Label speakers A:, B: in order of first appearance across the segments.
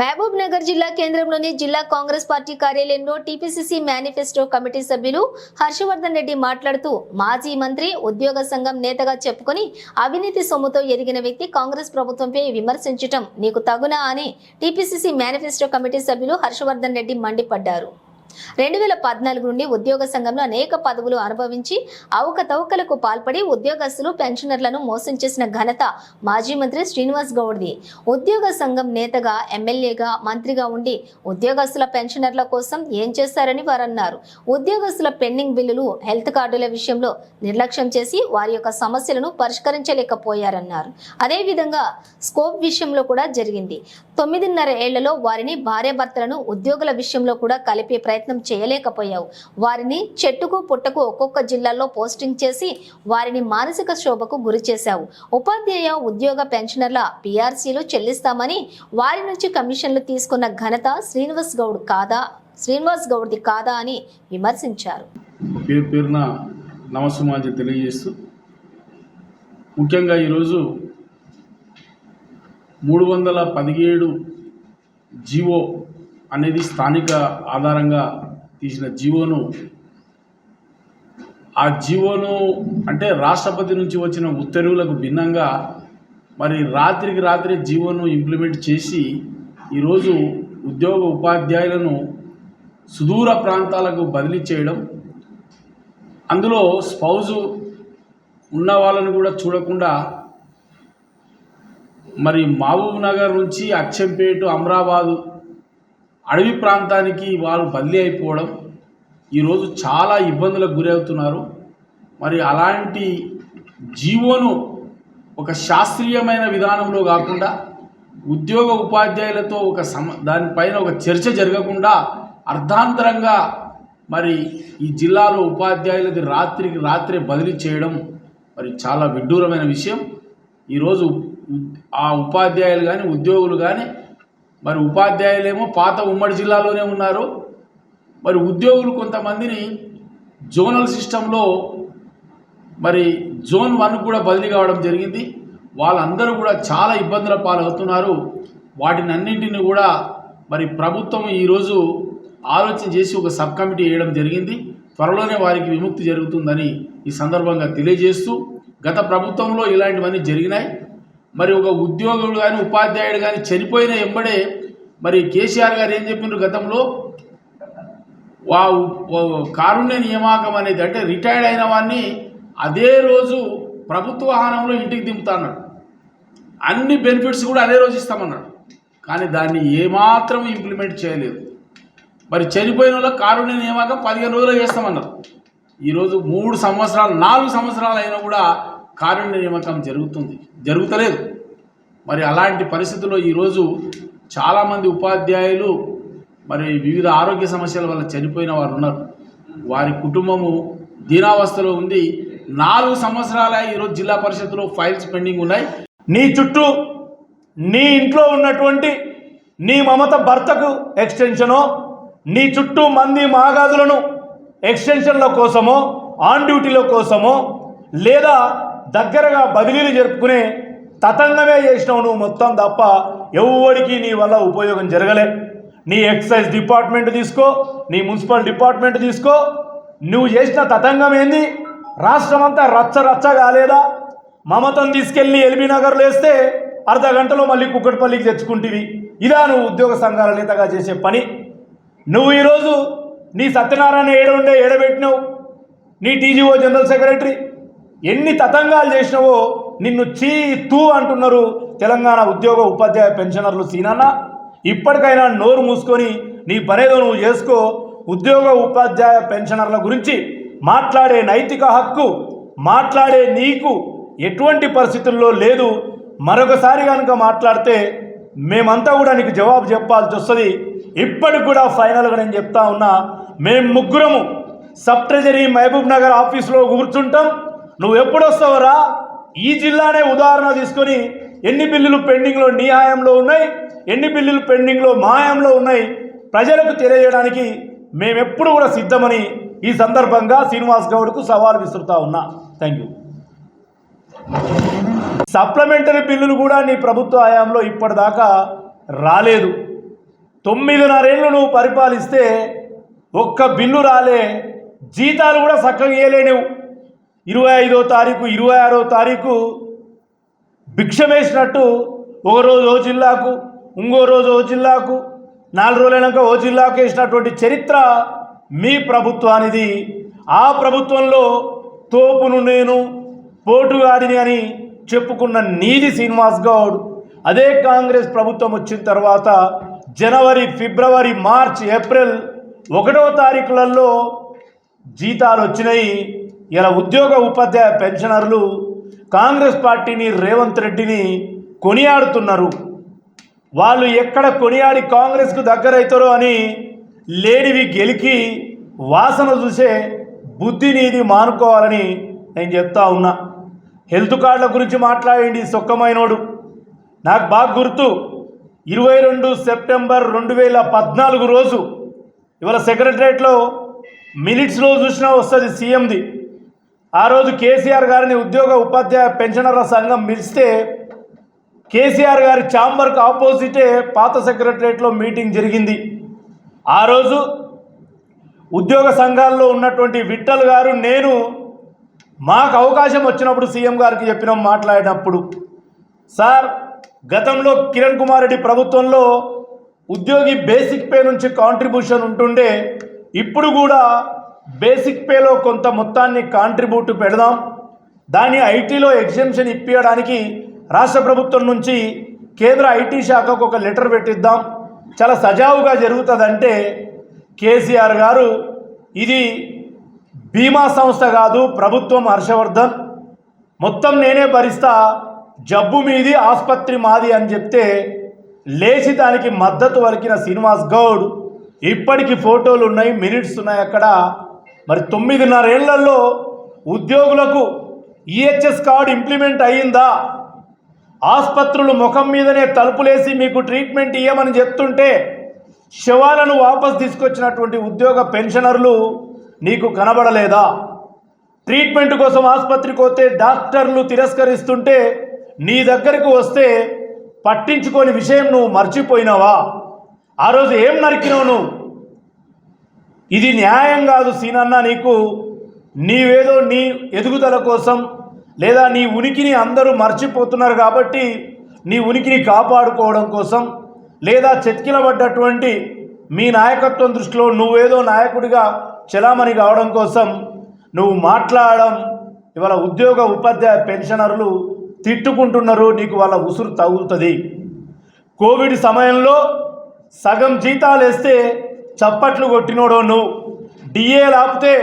A: మహబూబ్ నగర్ జిల్లా కేంద్రంలోని జిల్లా కాంగ్రెస్ పార్టీ కార్యాలయంలో టీపీసీసీ మేనిఫెస్టో కమిటీ సభ్యులు హర్షవర్ధన్ రెడ్డి మాట్లాడుతూ మాజీ మంత్రి ఉద్యోగ సంఘం నేతగా చెప్పుకొని అవినీతి సొమ్ముతో ఎదిగిన వ్యక్తి కాంగ్రెస్ ప్రభుత్వంపై విమర్శించటం నీకు తగునా అని టీపీసీసీ మేనిఫెస్టో కమిటీ సభ్యులు హర్షవర్ధన్ రెడ్డి మండిపడ్డారు. రెండు వేల పద్నాలుగు నుండి ఉద్యోగ సంఘంలో అనేక పదవులు అనుభవించి అవకతవకలకు పాల్పడి ఉద్యోగస్తులు పెన్షనర్లను మోసం చేసిన ఘనత మాజీ మంత్రి శ్రీనివాస్ గౌడ్ది. ఉద్యోగ సంఘం నేతగా ఎమ్మెల్యేగా మంత్రిగా ఉండి ఉద్యోగస్తుల పెన్షనర్ల కోసం ఏం చేశారని వారు అన్నారు ఉద్యోగస్తుల పెండింగ్ బిల్లులు హెల్త్ కార్డుల విషయంలో నిర్లక్ష్యం చేసి వారి యొక్క సమస్యలను పరిష్కరించలేకపోయారన్నారు. అదేవిధంగా స్కోప్ విషయంలో కూడా జరిగింది. తొమ్మిదిన్నర ఏళ్ళలో వారిని భార్యాభర్తలను ఉద్యోగుల విషయంలో కూడా కలిపే ప్రయత్నం చేయలేకపోయావు. వారిని చెట్టుకు పుట్టకు ఒక్కొక్క జిల్లాలో పోస్టింగ్ చేసి వారిని మానసిక శోభకు గురి చేశావు. ఉపాధ్యాయ ఉద్యోగ పెన్షనర్ల పిఆర్సీలు చెల్లిస్తామని వారి నుంచి కమిషన్లు తీసుకున్న ఘనత శ్రీనివాస్ గౌడ్ కాదా శ్రీనివాస్ గౌడ్ది కాదా అని విమర్శించారు.
B: పేరు పేరున తెలియజేస్తూ ముఖ్యంగా ఈరోజు మూడు వందల పదిహేడు జీవో అనేది స్థానిక ఆధారంగా తీసిన జీవోను. ఆ జీవోను అంటే రాష్ట్రపతి నుంచి వచ్చిన ఉత్తర్వులకు భిన్నంగా మరి రాత్రికి రాత్రి జీవోను ఇంప్లిమెంట్ చేసి ఈరోజు ఉద్యోగ ఉపాధ్యాయులను సుదూర ప్రాంతాలకు బదిలీ చేయడం. అందులో స్పౌజు ఉన్న వాళ్ళని కూడా చూడకుండా మరి మహబూబ్ నగర్ నుంచి అచ్చంపేట అమరాబాదు అడవి ప్రాంతానికి వాళ్ళు బదిలీ అయిపోవడం ఈరోజు చాలా ఇబ్బందులకు గురవుతున్నారు. మరి అలాంటి జీవోను ఒక శాస్త్రీయమైన విధానంలో కాకుండా ఉద్యోగ ఉపాధ్యాయులతో ఒక సమ దానిపైన ఒక చర్చ జరగకుండా అర్ధాంతరంగా మరి ఈ జిల్లాలో ఉపాధ్యాయులది రాత్రికి రాత్రే బదిలీ చేయడం మరి చాలా విడ్డూరమైన విషయం. ఈరోజు ఆ ఉపాధ్యాయులు కానీ ఉద్యోగులు కానీ మరి ఉపాధ్యాయులేమో పాత ఉమ్మడి జిల్లాలోనే ఉన్నారు. మరి ఉద్యోగులు కొంతమందిని జోనల్ సిస్టంలో మరి జోన్ వన్ కూడా బదిలీ కావడం జరిగింది. వాళ్ళందరూ కూడా చాలా ఇబ్బందుల పాలవుతున్నారు. వాటిని అన్నింటిని కూడా మరి ప్రభుత్వం ఈరోజు ఆలోచన చేసి ఒక సబ్ కమిటీ వేయడం జరిగింది. త్వరలోనే వారికి విముక్తి జరుగుతుందని ఈ సందర్భంగా తెలియజేస్తూ గత ప్రభుత్వంలో ఇలాంటివన్నీ జరిగినాయి. మరి ఒక ఉద్యోగుడు కానీ ఉపాధ్యాయుడు కానీ చనిపోయిన ఎంబడే మరి కేసీఆర్ గారు ఏం చెప్పిండ్రు గతంలో? వా కారుణ్య నియామకం అనేది అంటే రిటైర్డ్ అయిన వాడిని అదే రోజు ప్రభుత్వ వాహనంలో ఇంటికి దింపుతాన్నాడు. అన్ని బెనిఫిట్స్ కూడా అదే రోజు ఇస్తామన్నాడు. కానీ దాన్ని ఏమాత్రం ఇంప్లిమెంట్ చేయలేదు. మరి చనిపోయిన వాళ్ళ కారుణ్య నియామకం పదిహేను రోజులు చేస్తామన్నారు ఈరోజు మూడు సంవత్సరాలు నాలుగు సంవత్సరాలు అయినా కూడా కారుణ్య నియామకం జరుగుతుంది. జరుగుతలేదు. మరి అలాంటి పరిస్థితుల్లో ఈరోజు చాలామంది ఉపాధ్యాయులు మరి వివిధ ఆరోగ్య సమస్యల వల్ల చనిపోయిన వారు ఉన్నారు వారి కుటుంబము దీనావస్థలో ఉంది. నాలుగు సంవత్సరాల ఈరోజు జిల్లా పరిషత్లో ఫైల్స్ పెండింగ్ ఉన్నాయి.
C: నీ చుట్టూ నీ ఇంట్లో ఉన్నటువంటి నీ మమత భర్తకు ఎక్స్టెన్షనో నీ చుట్టూ మంది మాగాదులను ఎక్స్టెన్షన్ల కోసమో ఆన్ డ్యూటీల కోసమో లేదా దగ్గరగా బదిలీలు జరుపుకునే తతంగమే చేసినావు నువ్వు మొత్తం తప్ప ఎవ్వడికి నీ వల్ల ఉపయోగం జరగలే. నీ ఎక్సైజ్ డిపార్ట్మెంట్ తీసుకో నీ మున్సిపల్ డిపార్ట్మెంట్ తీసుకో. నువ్వు చేసిన తతంగం ఏంది? రాష్ట్రమంతా రచ్చ రచ్చ కాలేదా? మమతను తీసుకెళ్ళి ఎల్బీ నగర్లో వేస్తే అర్ధ గంటలో మళ్ళీ కుక్కటిపల్లికి తెచ్చుకుంటివి. ఇదా నువ్వు ఉద్యోగ సంఘాల నేతగా చేసే పని. నువ్వు ఈరోజు నీ సత్యనారాయణ ఏడుండే ఏడబెట్టినావు. నీ టీజీఓ జనరల్ సెక్రటరీ. ఎన్ని తతంగాలు చేసినావో నిన్ను చీ తూ అంటున్నారు తెలంగాణ ఉద్యోగ ఉపాధ్యాయ పెన్షనర్లు సీనన్న. ఇప్పటికైనా నోరు మూసుకొని నీ పనేదో నువ్వు చేసుకో. ఉద్యోగ ఉపాధ్యాయ పెన్షనర్ల గురించి మాట్లాడే నైతిక హక్కు మాట్లాడే నీకు ఎటువంటి పరిస్థితుల్లో లేదు. మరొకసారి కనుక మాట్లాడితే మేమంతా కూడా నీకు జవాబు చెప్పాల్సి వస్తుంది. ఇప్పటికి కూడా ఫైనల్గా నేను చెప్తా ఉన్నా మేము ముగ్గురము సబ్ ట్రెజరీ మహబూబ్ నగర్ ఆఫీస్లో కూర్చుంటాం. నువ్వు ఎప్పుడు వస్తావరా ఈ జిల్లానే ఉదాహరణ తీసుకొని ఎన్ని బిల్లులు పెండింగ్లో నీ హాయంలో ఉన్నాయి ఎన్ని బిల్లులు పెండింగ్లో మా హాయంలో ఉన్నాయి ప్రజలకు తెలియజేయడానికి మేమెప్పుడు కూడా సిద్ధమని ఈ సందర్భంగా శ్రీనివాస్ గౌడ్కు సవాల్ విసురుతా ఉన్నా. Thank you. సప్లిమెంటరీ బిల్లులు కూడా నీ ప్రభుత్వ హయాంలో ఇప్పటిదాకా రాలేదు. తొమ్మిదిన్నరేళ్ళు నువ్వు పరిపాలిస్తే ఒక్క బిల్లు రాలే జీతాలు కూడా చక్కగా ఇయ్యలేనివు. ఇరవై ఐదో తారీఖు ఇరవై ఆరో తారీఖు భిక్ష వేసినట్టు ఒక రోజు ఓ జిల్లాకు ఇంకో రోజు ఓ జిల్లాకు నాలుగు రోజులైనాక ఓ జిల్లాకు వేసినటువంటి చరిత్ర మీ ప్రభుత్వానిది. ఆ ప్రభుత్వంలో తోపును నేను పోటుగాడిని అని చెప్పుకున్న నీది శ్రీనివాస్ గౌడ్. అదే కాంగ్రెస్ ప్రభుత్వం వచ్చిన తర్వాత జనవరి ఫిబ్రవరి మార్చ్ ఏప్రిల్ ఒకటో తారీఖులలో జీతాలు వచ్చినాయి. ఇలా ఉద్యోగ ఉపాధ్యాయ పెన్షనర్లు కాంగ్రెస్ పార్టీని రేవంత్ రెడ్డిని కొనియాడుతున్నారు. వాళ్ళు ఎక్కడ కొనియాడి కాంగ్రెస్కు దగ్గరవుతారో అని లేనివి గెలికి వాసన చూసే బుద్ధి నీది మానుకోవాలని నేను చెప్తా ఉన్నా. హెల్త్ కార్డుల గురించి మాట్లాడండి సొక్కమైనోడు. నాకు బాగా గుర్తు ఇరవై రెండు సెప్టెంబర్ రెండు వేల పద్నాలుగు రోజు ఇవాళ సెక్రటరేట్లో మినిట్స్లో చూసినా వస్తుంది సీఎంది. ఆ రోజు కేసీఆర్ గారిని ఉద్యోగ ఉపాధ్యాయ పెన్షనర్ల సంఘం పిలిస్తే కేసీఆర్ గారి ఛాంబర్కు ఆపోజిటే పాత సెక్రటరేట్లో మీటింగ్ జరిగింది. ఆ రోజు ఉద్యోగ సంఘాల్లో ఉన్నటువంటి విట్టల్ గారు నేను మాకు అవకాశం వచ్చినప్పుడు సీఎం గారికి చెప్పినాం మాట్లాడినప్పుడు. సార్ గతంలో కిరణ్ కుమార్ రెడ్డి ప్రభుత్వంలో ఉద్యోగి బేసిక్ పే నుంచి కాంట్రిబ్యూషన్ ఉంటుండే ఇప్పుడు కూడా బేసిక్ పేలో కొంత మొత్తాన్ని కాంట్రిబ్యూట్ పెడదాం. దాన్ని ఐటీలో ఎగ్జామ్షన్ ఇప్పించడానికి రాష్ట్ర ప్రభుత్వం నుంచి కేంద్ర ఐటీ శాఖకు ఒక లెటర్ పెట్టిద్దాం. చాలా సజావుగా జరుగుతుందంటే కేసీఆర్ గారు ఇది బీమా సంస్థ కాదు ప్రభుత్వం హర్షవర్ధన్. మొత్తం నేనే భరిస్తా జబ్బు మీది ఆసుపత్రి మాది అని చెప్తే లేచి దానికి మద్దతు పలికిన శ్రీనివాస్ గౌడ్ ఇప్పటికి ఫోటోలు ఉన్నాయి మినిట్స్ ఉన్నాయి అక్కడ. మరి తొమ్మిదిన్నరేళ్ళలో ఉద్యోగులకు ఈహెచ్ఎస్ కార్డు ఇంప్లిమెంట్ అయ్యిందా? ఆసుపత్రులు ముఖం మీదనే తలుపులేసి మీకు ట్రీట్మెంట్ ఇవ్వమని చెప్తుంటే శవాలను వాపస్ తీసుకొచ్చినటువంటి ఉద్యోగ పెన్షనర్లు నీకు కనబడలేదా? ట్రీట్మెంట్ కోసం ఆసుపత్రికి పోతే డాక్టర్లు తిరస్కరిస్తుంటే నీ దగ్గరకు వస్తే పట్టించుకోని విషయం నువ్వు మర్చిపోయినావా? ఆ రోజు ఏం నరికినావు నువ్వు? ఇది న్యాయం కాదు సీనన్న నీకు. నీవేదో నీ ఎదుగుదల కోసం లేదా నీ ఉనికిని అందరూ మర్చిపోతున్నారు కాబట్టి నీ ఉనికిని కాపాడుకోవడం కోసం లేదా చెతికిలబడ్డటువంటి మీ నాయకత్వం దృష్టిలో నువ్వేదో నాయకుడిగా చలామణి కావడం కోసం నువ్వు మాట్లాడడం ఇవాళ ఉద్యోగ ఉపాధ్యాయ పెన్షనర్లు తిట్టుకుంటున్నారు నీకు వాళ్ళ ఉసురు తగులుతుంది. కోవిడ్ సమయంలో సగం జీతాలు వేస్తే చప్పట్లు కొట్టినోడో నువ్వు. డిఏలు ఆపితే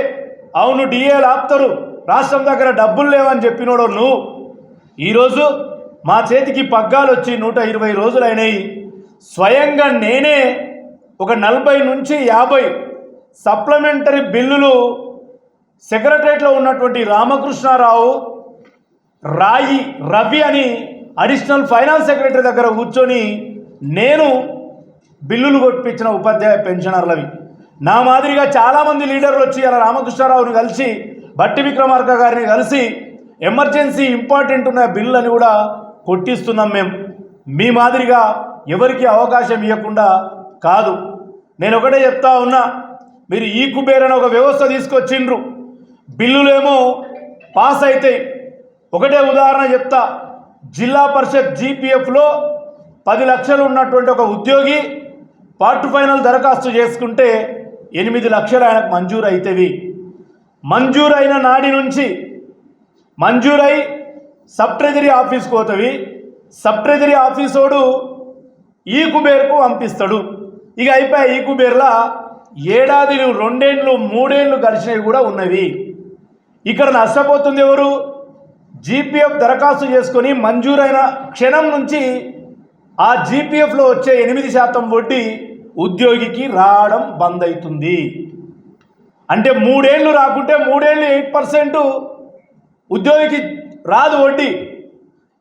C: అవును డిఏలు ఆపుతారు రాష్ట్రం దగ్గర డబ్బులు లేవని చెప్పినోడో నువ్వు. ఈరోజు మా చేతికి పగ్గాలు వచ్చి నూట ఇరవై రోజులైనాయి. స్వయంగా నేనే ఒక నలభై నుంచి యాభై సప్లిమెంటరీ బిల్లులు సెక్రటరేట్లో ఉన్నటువంటి రామకృష్ణారావు రాయి రవి అని అడిషనల్ ఫైనాన్స్ సెక్రటరీ దగ్గర కూర్చొని నేను బిల్లులు కొట్టించిన ఉపాధ్యాయ పెన్షనర్లవి. నా మాదిరిగా చాలామంది లీడర్లు వచ్చి అలా రామకృష్ణారావుని కలిసి బట్టి విక్రమార్క గారిని కలిసి ఎమర్జెన్సీ ఇంపార్టెంట్ ఉన్న బిల్లు అని కూడా కొట్టిస్తున్నాం మేము మీ మాదిరిగా ఎవరికి అవకాశం ఇవ్వకుండా కాదు. నేను ఒకటే చెప్తా ఉన్నా మీరు ఈ కుబేర్ అని ఒక వ్యవస్థ తీసుకొచ్చిండ్రు. బిల్లులేమో పాస్ అవుతాయి ఒకటే ఉదాహరణ చెప్తా. జిల్లా పరిషత్ జీపీఎఫ్లో పది లక్షలు ఉన్నటువంటి ఒక ఉద్యోగి పార్ట్ ఫైనల్ దరఖాస్తు చేసుకుంటే ఎనిమిది లక్షలు ఆయనకు మంజూరు అవుతుంది మంజూరైన నాడి నుంచి మంజూరై సబ్ ట్రెజరీ ఆఫీస్కి పోతవి. సబ్ ట్రెజరీ ఆఫీసోడు ఈ కుబేర్కు పంపిస్తాడు. ఇక అయిపోయి ఈ కుబేర్లా ఏడాదిలు రెండేళ్ళు మూడేళ్ళు గడిచినవి కూడా ఉన్నవి. ఇక్కడ నష్టపోతుంది ఎవరు? జీపీఎఫ్ దరఖాస్తు చేసుకొని మంజూరైన క్షణం నుంచి ఆ జీపీఎఫ్లో వచ్చే ఎనిమిది శాతం వడ్డీ ఉద్యోగికి రావడం బంద్ అవుతుంది అంటే మూడేళ్ళు రాకుంటే మూడేళ్ళు ఎయిట్ పర్సెంట్ ఉద్యోగికి రాదు వడ్డీ.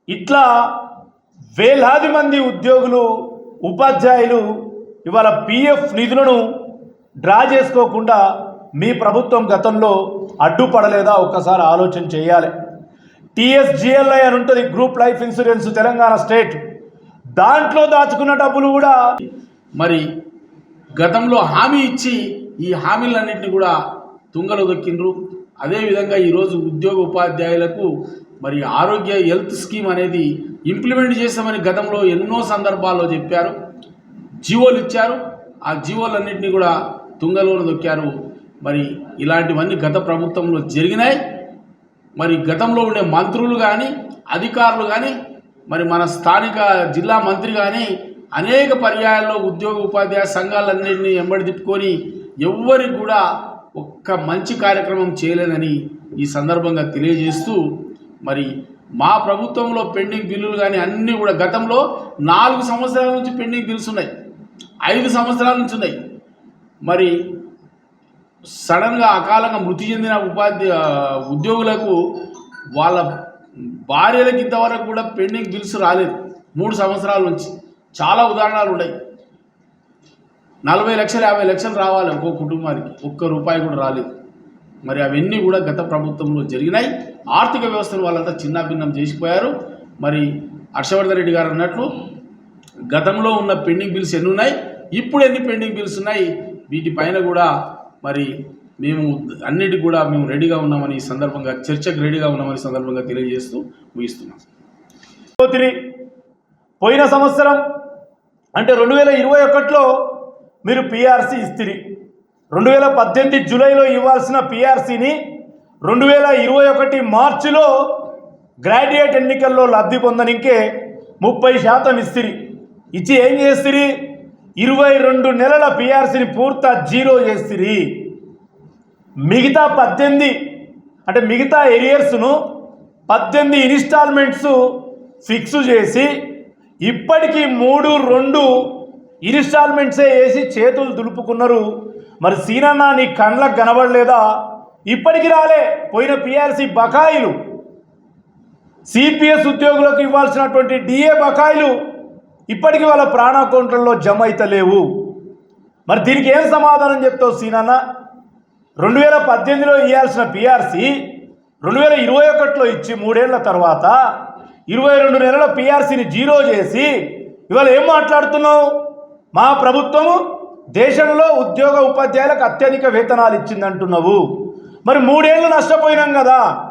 C: ఇట్లా వేలాది మంది ఉద్యోగులు ఉపాధ్యాయులు ఇవాళ పిఎఫ్ నిధులను డ్రా చేసుకోకుండా మీ ప్రభుత్వం గతంలో అడ్డుపడలేదా? ఒక్కసారి ఆలోచన చేయాలి. టీఎస్జిఎల్ఐ అని ఉంటుంది group life insurance Telangana state. దాంట్లో దాచుకున్న డబ్బులు కూడా
B: మరి గతంలో హామీ ఇచ్చి ఈ హామీలన్నింటినీ కూడా తుంగలు దొక్కిండ్రు. అదేవిధంగా ఈరోజు ఉద్యోగ ఉపాధ్యాయులకు మరి ఆరోగ్య హెల్త్ స్కీమ్ అనేది ఇంప్లిమెంట్ చేస్తామని గతంలో ఎన్నో సందర్భాల్లో చెప్పారు. జీవోలు ఇచ్చారు. ఆ జీవోలన్నింటినీ కూడా తుంగలోన దొక్కారు. మరి ఇలాంటివన్నీ గత ప్రభుత్వంలో జరిగినాయి. మరి గతంలో ఉండే మంత్రులు కానీ అధికారులు కానీ మరి మన స్థానిక జిల్లా మంత్రి కానీ అనేక పర్యాయాల్లో ఉద్యోగ ఉపాధ్యాయ సంఘాలన్నింటినీ ఎంబడి తిప్పుకొని ఎవ్వరికి కూడా ఒక్క మంచి కార్యక్రమం చేయలేదని ఈ సందర్భంగా తెలియజేస్తూ మరి మా ప్రభుత్వంలో పెండింగ్ బిల్లులు కానీ అన్నీ కూడా గతంలో నాలుగు సంవత్సరాల నుంచి పెండింగ్ బిల్స్ ఉన్నాయి. ఐదు సంవత్సరాల నుంచి ఉన్నాయి. మరి సడన్గా అకాలంగా మృతి చెందిన ఉపాధ్యాయ ఉద్యోగులకు వాళ్ళ భార్యలకు ఇంతవరకు కూడా పెండింగ్ బిల్స్ రాలేదు. మూడు సంవత్సరాల నుంచి. చాలా ఉదాహరణలు ఉన్నాయి. నలభై లక్షలు యాభై లక్షలు రావాలి ఒక్కో కుటుంబానికి. ఒక్క రూపాయి కూడా రాలేదు. మరి అవన్నీ కూడా గత ప్రభుత్వంలో జరిగినాయి. ఆర్థిక వ్యవస్థను వాళ్ళంతా చిన్నాభిన్నం చేసిపోయారు. మరి హర్షవర్ధన్ రెడ్డి గారు అన్నట్లు గతంలో ఉన్న పెండింగ్ బిల్స్ ఎన్ని ఉన్నాయి? ఇప్పుడు ఎన్ని పెండింగ్ బిల్స్ ఉన్నాయి? వీటిపైన కూడా మరి మేము అన్నిటికి కూడా మేము రెడీగా ఉన్నామని ఈ సందర్భంగా చర్చకు రెడీగా ఉన్నామని సందర్భంగా తెలియజేస్తూ ముగిస్తున్నాం.
C: పోయిన సంవత్సరం అంటే రెండు వేల ఇరవై ఒకటిలో మీరు పిఆర్సీ ఇస్తిరి. రెండు వేల పద్దెనిమిది జూలైలో ఇవ్వాల్సిన పిఆర్సీని రెండు వేల ఇరవై ఒకటి మార్చిలో గ్రాడ్యుయేట్ ఎన్నికల్లో లబ్ధి పొందనికే ముప్పై శాతం ఇస్తిరి. ఇచ్చి ఏం చేసిరి ఇరవై రెండు నెలల పిఆర్సీని పూర్త జీరో చేసిరి మిగతా పద్దెనిమిది అంటే మిగతా ఎరియర్స్ను పద్దెనిమిది ఇన్స్టాల్మెంట్స్ ఫిక్స్ చేసి ఇప్పటికీ మూడు రెండు ఇన్స్టాల్మెంట్సే వేసి చేతులు దులుపుకున్నారు. మరి సీనన్న నీ కండ్లకు కనబడలేదా? ఇప్పటికి రాలే పోయిన పిఆర్సీ బకాయిలు. సిపిఎస్ ఉద్యోగులకు ఇవ్వాల్సినటువంటి డిఏ బకాయిలు ఇప్పటికీ వాళ్ళ ప్రాణ అకౌంట్లలో జమ అయితలేవు మరి దీనికి ఏం సమాధానం చెప్తావు సీనన్న? రెండు వేల పద్దెనిమిదిలో ఇవ్వాల్సిన పిఆర్సీ రెండు వేల ఇరవై ఒకటిలో ఇచ్చి మూడేళ్ళ తర్వాత ఇరవై రెండు నెలల పిఆర్సీని జీరో చేసి ఇవాళ ఏం మాట్లాడుతున్నావు? మా ప్రభుత్వము దేశంలో ఉద్యోగ ఉపాధ్యాయులకు అత్యధిక వేతనాలు ఇచ్చిందంటున్నావు. మరి మూడేళ్ళు నష్టపోయినాం కదా.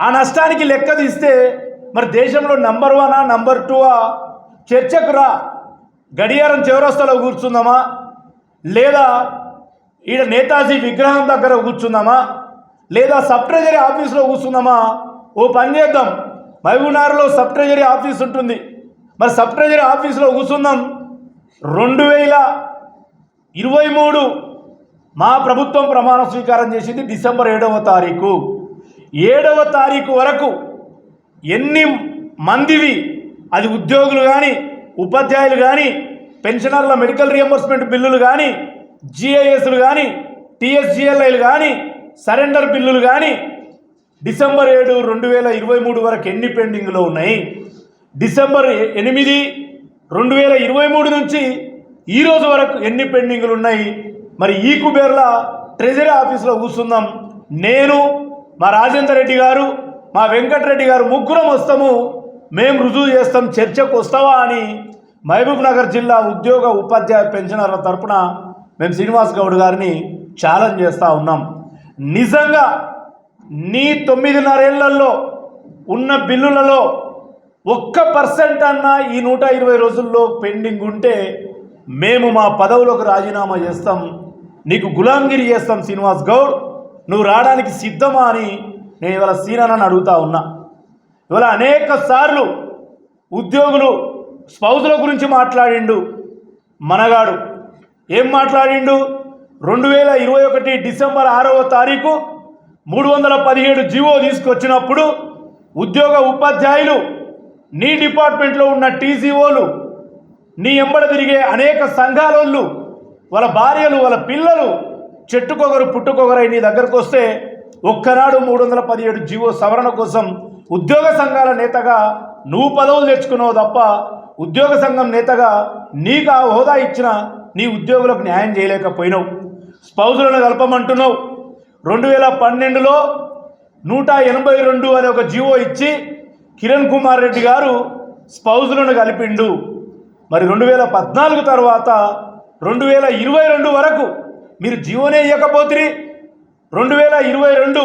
C: ఆ నష్టానికి లెక్క తీస్తే మరి దేశంలో నంబర్ వనా నంబర్ టూవా చర్చకు రా. గడియారం చివరస్తలో కూర్చుందామా? లేదా ఈడ నేతాజీ విగ్రహం దగ్గర కూర్చుందామా? లేదా సబ్ ట్రెజరీ ఆఫీస్లో కూర్చుందామా? ఓ పని చేద్దాం. మహబూబ్నగర్లో సబ్ ట్రెజరీ ఆఫీస్ ఉంటుంది. మరి సబ్ ట్రెజరీ ఆఫీస్లో కూర్చుందాం. రెండు వేల ఇరవై మూడు మా ప్రభుత్వం ప్రమాణ స్వీకారం చేసింది డిసెంబర్ ఏడవ తారీఖు. ఏడవ తారీఖు వరకు ఎన్ని మందివి అది ఉద్యోగులు కానీ ఉపాధ్యాయులు కానీ పెన్షనర్ల మెడికల్ రియంబర్స్మెంట్ బిల్లులు కానీ జిఐఎస్లు కానీ టిఎస్జిఎల్ఐలు కానీ సరెండర్ బిల్లులు కానీ డిసెంబర్ ఏడు రెండు వేల ఇరవై మూడు వరకు ఎన్ని పెండింగ్లో ఉన్నాయి? డిసెంబర్ ఎనిమిది రెండు వేల ఇరవై మూడు నుంచి ఈరోజు వరకు ఎన్ని పెండింగ్లు ఉన్నాయి? మరి ఈ కుబేర్ల ట్రెజరీ ఆఫీస్లో కూర్చుందాం. నేను మా రాజేందర్ రెడ్డి గారు మా వెంకటరెడ్డి గారు ముగ్గురం వస్తాము. మేము రుజువు చేస్తాం చర్చకు వస్తావా అని మహబూబ్ నగర్ జిల్లా ఉద్యోగ ఉపాధ్యాయ పెన్షనర్ల తరపున మేము శ్రీనివాస్ గౌడ్ గారిని ఛాలెంజ్ చేస్తూ ఉన్నాం. నిజంగా నీ తొమ్మిదిన్నరేళ్ళలో ఉన్న బిల్లులలో ఒక్క పర్సెంట్ అన్నా ఈ నూట ఇరవై రోజుల్లో పెండింగ్ ఉంటే మేము మా పదవులకు రాజీనామా చేస్తాం. నీకు గులాంగిరి చేస్తాం శ్రీనివాస్ గౌడ్. నువ్వు రావడానికి సిద్ధమా అని నేను ఇవాళ సీనానని అడుగుతా ఉన్నా. ఇవాళ అనేక సార్లు ఉద్యోగులు స్పౌజుల గురించి మాట్లాడిండు మనగాడు. ఏం మాట్లాడిండు? రెండు వేల ఇరవై ఒకటి డిసెంబర్ ఆరవ తారీఖు మూడు వందల పదిహేడు జీవో తీసుకొచ్చినప్పుడు ఉద్యోగ ఉపాధ్యాయులు నీ డిపార్ట్మెంట్లో ఉన్న టీసీఓలు నీ ఎంబడ తిరిగే అనేక సంఘాలోళ్ళు వాళ్ళ భార్యలు వాళ్ళ పిల్లలు చెట్టుకొగరు పుట్టుకొగరై నీ దగ్గరకు వస్తే ఒక్కనాడు మూడు వందల పదిహేడు జీవో సవరణ కోసం ఉద్యోగ సంఘాల నేతగా నువ్వు పదవులు తెచ్చుకున్నావు తప్ప ఉద్యోగ సంఘం నేతగా నీకు ఆ హోదా ఇచ్చిన నీ ఉద్యోగులకు న్యాయం చేయలేకపోయినావు. స్పౌజులను కలపమంటున్నావు. రెండు వేల పన్నెండులో నూట ఎనభై రెండు అనే ఒక జీవో ఇచ్చి కిరణ్ కుమార్ రెడ్డి గారు స్పౌజులను కలిపిండు. మరి రెండు వేల పద్నాలుగు తర్వాత రెండు వేల ఇరవై రెండు వరకు మీరు జీవోనే ఇవ్వకపోతే రెండు వేల ఇరవై రెండు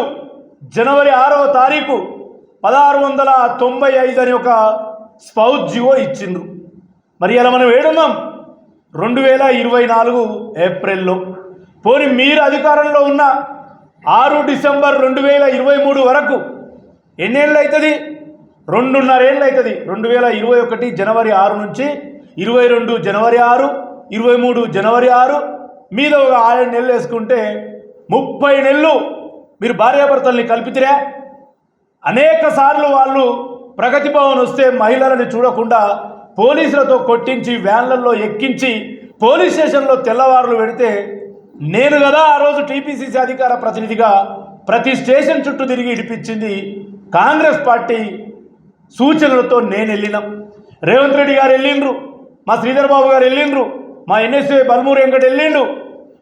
C: జనవరి ఆరవ తారీఖు పదహారు వందల తొంభై ఐదు అని ఒక స్పౌజ్ జివో ఇచ్చిండ్రు. మరి అలా మనం ఏడున్నాం? రెండు వేల ఇరవై నాలుగు ఏప్రిల్లో. పోని మీరు అధికారంలో ఉన్న ఆరు డిసెంబర్ రెండు వేల ఇరవై మూడు వరకు ఎన్నేళ్ళు అవుతుంది రెండున్నరేళ్ళు అవుతుంది రెండు వేల ఇరవై ఒకటి జనవరి ఆరు నుంచి ఇరవై రెండు జనవరి ఆరు ఇరవై మూడు జనవరి ఆరు మీద ఒక ఆరు నెలలు వేసుకుంటే ముప్పై నెలలు మీరు భార్యాభర్తల్ని కల్పితిరా? అనేక సార్లు వాళ్ళు ప్రగతి భవన్ వస్తే మహిళలని చూడకుండా పోలీసులతో కొట్టించి వ్యాన్లలో ఎక్కించి పోలీస్ స్టేషన్లో తెల్లవారులు పెడితే నేను కదా ఆ రోజు టీపీసీసీ అధికార ప్రతినిధిగా ప్రతి స్టేషన్ చుట్టూ తిరిగి ఇడిపించింది కాంగ్రెస్ పార్టీ సూచనలతో నేను వెళ్ళినాం. రేవంత్ రెడ్డి గారు వెళ్ళిండ్రు. మా శ్రీధర్ బాబు గారు వెళ్ళిండ్రు. మా ఎన్ఎస్ఏ బల్మూరు వెంకట వెళ్ళిండు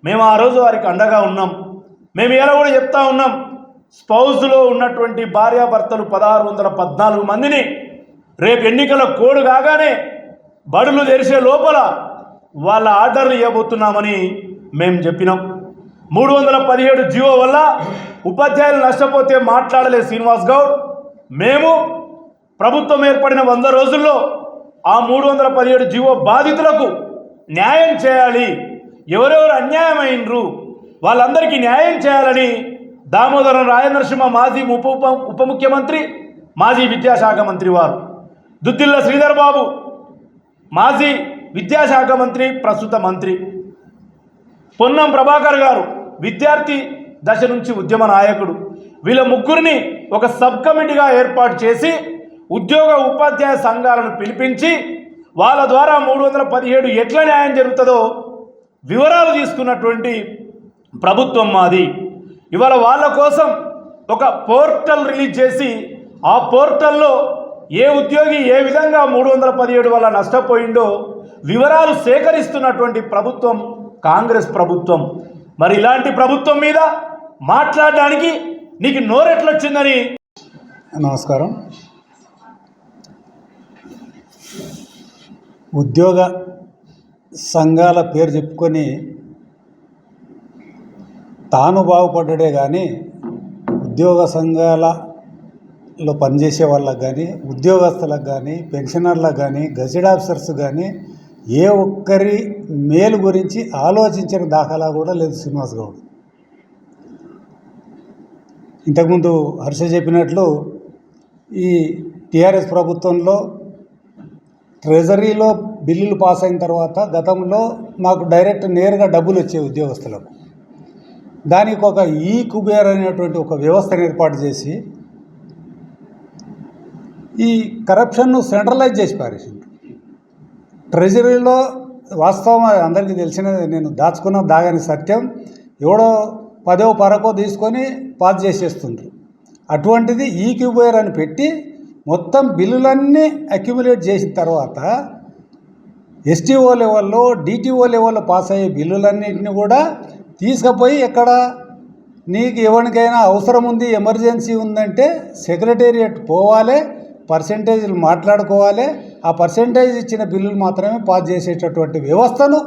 C: మేము ఆ రోజు వారికి అండగా ఉన్నాం. మేము ఎలా కూడా చెప్తా ఉన్నాం. స్పౌజ్లో ఉన్నటువంటి భార్యాభర్తలు పదహారు వందల పద్నాలుగు మందిని రేపు ఎన్నికల కోడ్ కాగానే బడులు తెరిచే లోపల వాళ్ళ ఆర్డర్లు ఇవ్వబోతున్నామని మేము చెప్పినాం. మూడు వందల పదిహేడు జీవో వల్ల ఉపాధ్యాయులు నష్టపోతే మాట్లాడలే శ్రీనివాస్ గౌడ్. మేము ప్రభుత్వం ఏర్పడిన వంద రోజుల్లో ఆ మూడు వందల పదిహేడు జీవో బాధితులకు న్యాయం చేయాలి. ఎవరెవరు అన్యాయమైనరు వాళ్ళందరికీ న్యాయం చేయాలని దామోదరం రాయనరసింహ మాజీ ఉప ఉప ఉప ముఖ్యమంత్రి మాజీ విద్యాశాఖ మంత్రి వారు. దుద్దిల్ల శ్రీధర్ బాబు మాజీ విద్యాశాఖ మంత్రి ప్రస్తుత మంత్రి. పొన్నం ప్రభాకర్ గారు విద్యార్థి దశ నుంచి ఉద్యమ నాయకుడు. వీళ్ళ ముగ్గురిని ఒక సబ్ కమిటీగా ఏర్పాటు చేసి ఉద్యోగ ఉపాధ్యాయ సంఘాలను పిలిపించి వాళ్ళ ద్వారా మూడు వందల పదిహేడు ఎట్ల న్యాయం జరుగుతుందో వివరాలు తీసుకున్నటువంటి ప్రభుత్వం మాది. ఇవాళ వాళ్ళ కోసం ఒక పోర్టల్ రిలీజ్ చేసి ఆ పోర్టల్లో ఏ ఉద్యోగి ఏ విధంగా మూడు వందల పదిహేడు వల్ల నష్టపోయిండో వివరాలు సేకరిస్తున్నటువంటి ప్రభుత్వం కాంగ్రెస్ ప్రభుత్వం. మరి ఇలాంటి ప్రభుత్వం మీద మాట్లాడడానికి నీకు నోరెట్లొచ్చిందని?
D: నమస్కారం. ఉద్యోగ సంఘాల పేరు చెప్పుకొని తాను బాగుపడ్డడే కానీ ఉద్యోగ సంఘాలలో పనిచేసే వాళ్ళకు కానీ ఉద్యోగస్తులకు కానీ పెన్షనర్లకు కానీ గజెడ్ ఆఫీసర్స్ కానీ ఏ ఒక్కరి మేలు గురించి ఆలోచించిన దాఖలా కూడా లేదు శ్రీనివాస్ గౌడ్. ఇంతకుముందు హర్ష చెప్పినట్లు ఈ టీఆర్ఎస్ ప్రభుత్వంలో ట్రెజరీలో బిల్లులు పాస్ అయిన తర్వాత గతంలో మాకు డైరెక్ట్ నేరుగా డబ్బులు వచ్చే ఉద్యోగస్తులకు. దానికి ఒక ఈ కుబేర్ అనేటువంటి ఒక వ్యవస్థను ఏర్పాటు చేసి ఈ కరప్షన్ను సెంట్రలైజ్ చేసి పారేసింది. ట్రెజరీలో వాస్తవం అది అందరికీ తెలిసినది నేను దాచుకున్న దాగని సత్యం ఎవడో పదో పరకో తీసుకొని పాస్ చేసేస్తుండ్రు. అటువంటిది ఈ క్యూబోయర్ అని పెట్టి మొత్తం బిల్లులన్నీ అక్యుములేట్ చేసిన తర్వాత ఎస్టీఓ లెవెల్లో డిటిఓ లెవెల్లో పాస్ అయ్యే బిల్లులన్నింటినీ కూడా తీసుకుపోయి ఎక్కడ నీకు ఎవరికైనా అవసరం ఉంది ఎమర్జెన్సీ ఉందంటే సెక్రటేరియట్ పోవాలి పర్సంటేజీలు మాట్లాడుకోవాలి ఆ పర్సంటేజ్ ఇచ్చిన బిల్లులు మాత్రమే పాస్ చేసేటటువంటి వ్యవస్థను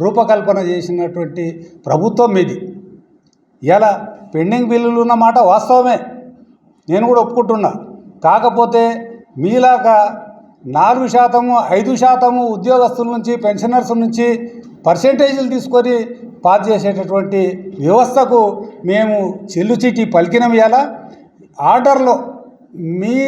D: రూపకల్పన చేసినటువంటి ప్రభుత్వం ఇది. ఇలా పెండింగ్ బిల్లులు ఉన్న మాట వాస్తవమే. నేను కూడా ఒప్పుకుంటున్నా. కాకపోతే మీలాగా నాలుగు శాతము ఐదు శాతము ఉద్యోగస్తుల నుంచి పెన్షనర్స్ నుంచి పర్సంటేజీలు తీసుకొని పాస్ చేసేటటువంటి వ్యవస్థకు మేము చెల్లుచీటి పలికినం ఎలా ఆర్డర్లో మీ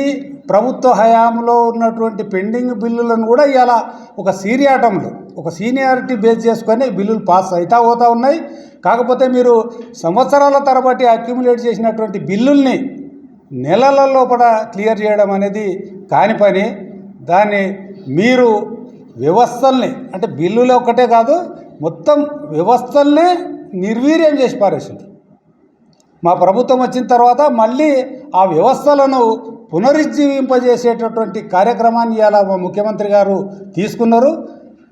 D: ప్రభుత్వ హయాంలో ఉన్నటువంటి పెండింగ్ బిల్లులను కూడా ఇవాళ ఒక సీరియాటంలో ఒక సీనియారిటీ బేస్ చేసుకొని బిల్లులు పాస్ అవుతా పోతా ఉన్నాయి. కాకపోతే మీరు సంవత్సరాల తరబడి అక్యుములేట్ చేసినటువంటి బిల్లుల్ని నెలల లోపల క్లియర్ చేయడం అనేది కాని పని. దాన్ని మీరు వ్యవస్థల్ని అంటే బిల్లులు ఒక్కటే కాదు మొత్తం వ్యవస్థల్నే నిర్వీర్యం చేసి పారేసింది. మా ప్రభుత్వం వచ్చిన తర్వాత మళ్ళీ ఆ వ్యవస్థలను పునరుజ్జీవింపజేసేటటువంటి కార్యక్రమాన్ని ఇలా మా ముఖ్యమంత్రి గారు తీసుకున్నారు.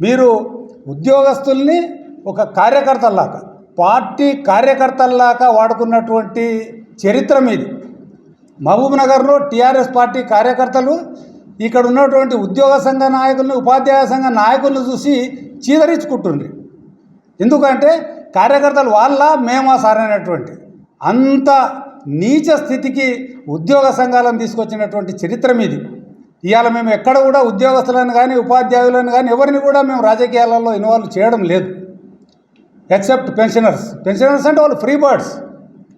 D: మీరు ఉద్యోగస్తుల్ని ఒక కార్యకర్తల్లాగా పార్టీ కార్యకర్తల్లాగా వాడుకున్నటువంటి చరిత్ర మీది. మహబూబ్ నగర్లో టీఆర్ఎస్ పార్టీ కార్యకర్తలు ఇక్కడ ఉన్నటువంటి ఉద్యోగ సంఘ నాయకుల్ని ఉపాధ్యాయ సంఘ నాయకుల్ని చూసి చీదరించుకుంటుండ్రి. ఎందుకంటే కార్యకర్తలు వాళ్ళ మేమా సారైనటువంటి. అంత నీచ స్థితికి ఉద్యోగ సంఘాలను తీసుకొచ్చినటువంటి చరిత్ర మీది. ఇవాళ మేము ఎక్కడ కూడా ఉద్యోగస్తులను కానీ ఉపాధ్యాయులను కానీ ఎవరిని కూడా మేము రాజకీయాలలో ఇన్వాల్వ్ చేయడం లేదు. Except pensioners. పెన్షనర్స్ అంటే వాళ్ళు ఫ్రీ బర్డ్స్.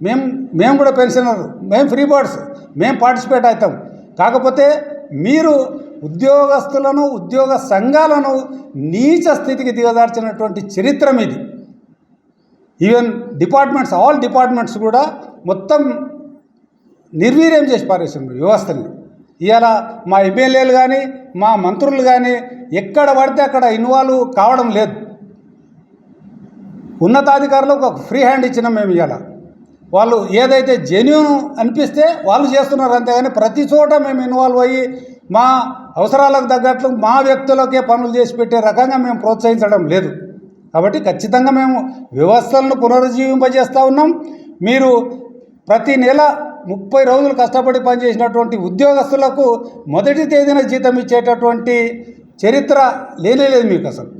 D: మేము మేము కూడా పెన్షనర్ మేము ఫ్రీ బర్డ్స్. మేము పార్టిసిపేట్ అవుతాం. కాకపోతే మీరు ఉద్యోగస్తులను ఉద్యోగ సంఘాలను నీచ స్థితికి దిగజార్చినటువంటి చరిత్ర మీది. ఈవెన్ డిపార్ట్మెంట్స్ ఆల్ డిపార్ట్మెంట్స్ కూడా మొత్తం నిర్వీర్యం చేసి పారేసిండ్రు వ్యవస్థని ఇవాళ మా ఎమ్మెల్యేలు కానీ మా మంత్రులు కానీ ఎక్కడ పడితే అక్కడ ఇన్వాల్వ్ కావడం లేదు. ఉన్నతాధికారులకు ఒక ఫ్రీ హ్యాండ్ ఇచ్చినాం మేము ఇవాళ వాళ్ళు ఏదైతే జెన్యున్ అనిపిస్తే వాళ్ళు చేస్తున్నారు అంతేగాని ప్రతి చోట మేము ఇన్వాల్వ్ అయ్యి మా అవసరాలకు తగ్గట్లు మా వ్యక్తులకే పనులు చేసి పెట్టే రకంగా మేము ప్రోత్సహించడం లేదు. కాబట్టి ఖచ్చితంగా మేము వ్యవస్థలను పునరుజ్జీవింపజేస్తూ ఉన్నాం. మీరు ప్రతి నెల ముప్పై రోజులు కష్టపడి పనిచేసినటువంటి ఉద్యోగస్తులకు మొదటి తేదీన జీతం ఇచ్చేటటువంటి చరిత్ర లేనేలేదు మీకు అసలు.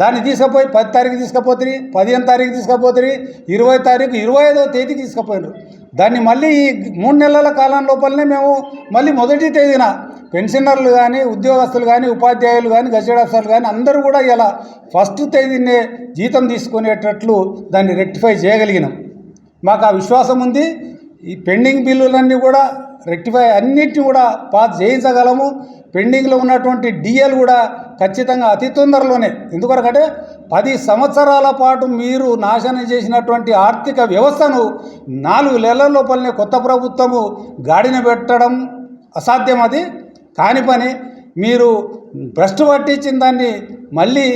D: దాన్ని తీసుకుపోయి పది తారీఖు తీసుకుపోతుంది పదిహేను తారీఖు తీసుకుపోతుంది ఇరవై తారీఖు ఇరవై ఐదవ తేదీకి తీసుకుపోయినారు. దాన్ని మళ్ళీ ఈ మూడు నెలల కాలం లోపలనే మేము మళ్ళీ మొదటి తేదీన పెన్షనర్లు కానీ ఉద్యోగస్తులు కానీ ఉపాధ్యాయులు కానీ గజెడాఫీసర్లు కానీ అందరూ కూడా ఇలా ఫస్ట్ తేదీనే జీతం తీసుకునేటట్లు దాన్ని రెక్టిఫై చేయగలిగినాం. మాకు ఆ విశ్వాసం ఉంది. ఈ పెండింగ్ బిల్లులన్నీ కూడా రెక్టిఫై అన్నిటిని కూడా పాస్ చేయించగలము. పెండింగ్లో ఉన్నటువంటి డిఎల్ కూడా ఖచ్చితంగా అతి తొందరలోనే. ఎందుకొరకంటే పది సంవత్సరాల పాటు మీరు నాశనం చేసినటువంటి ఆర్థిక వ్యవస్థను నాలుగు నెలల లోపలనే కొత్త ప్రభుత్వము గాడిన పెట్టడం అసాధ్యం అది. కాని పని మీరు భ్రష్టు పట్టించిన దాన్ని మళ్ళీ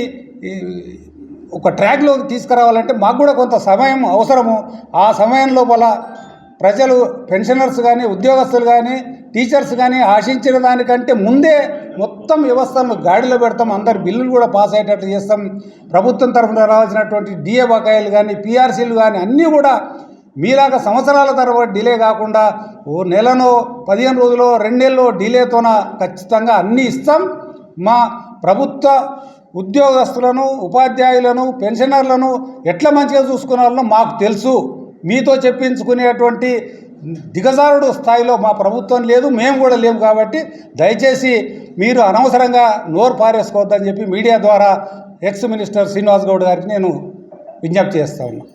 D: ఒక ట్రాక్లోకి తీసుకురావాలంటే మాకు కూడా కొంత సమయం అవసరము. ఆ సమయం లోపల ప్రజలు పెన్షనర్స్ కానీ ఉద్యోగస్తులు కానీ టీచర్స్ కానీ ఆశించిన దానికంటే ముందే మొత్తం వ్యవస్థను గాడిలో పెడతాం. అందరి బిల్లులు కూడా పాస్ అయ్యేటట్లు చేస్తాం. ప్రభుత్వం తరఫున రావాల్సినటువంటి డిఏ బకాయిలు కానీ పిఆర్సీలు కానీ అన్నీ కూడా మీలాగా సంవత్సరాల తరబడి డిలే కాకుండా ఓ నెలనో పదిహేను రోజులో రెండేళ్ళలో డిలేతోన ఖచ్చితంగా అన్నీ ఇస్తాం. మా ప్రభుత్వ ఉద్యోగస్తులను ఉపాధ్యాయులను పెన్షనర్లను ఎట్లా మంచిగా చూసుకున్నారో మాకు తెలుసు. మీతో చెప్పించుకునేటువంటి దిగజారుడు స్థాయిలో మా ప్రభుత్వం లేదు మేము కూడా లేము కాబట్టి దయచేసి మీరు అనవసరంగా నోరు పారేసుకోవద్దని చెప్పి మీడియా ద్వారా ఎక్స్ మినిస్టర్ శ్రీనివాస్ గౌడ్ గారికి నేను విజ్ఞప్తి చేస్తా ఉన్నా.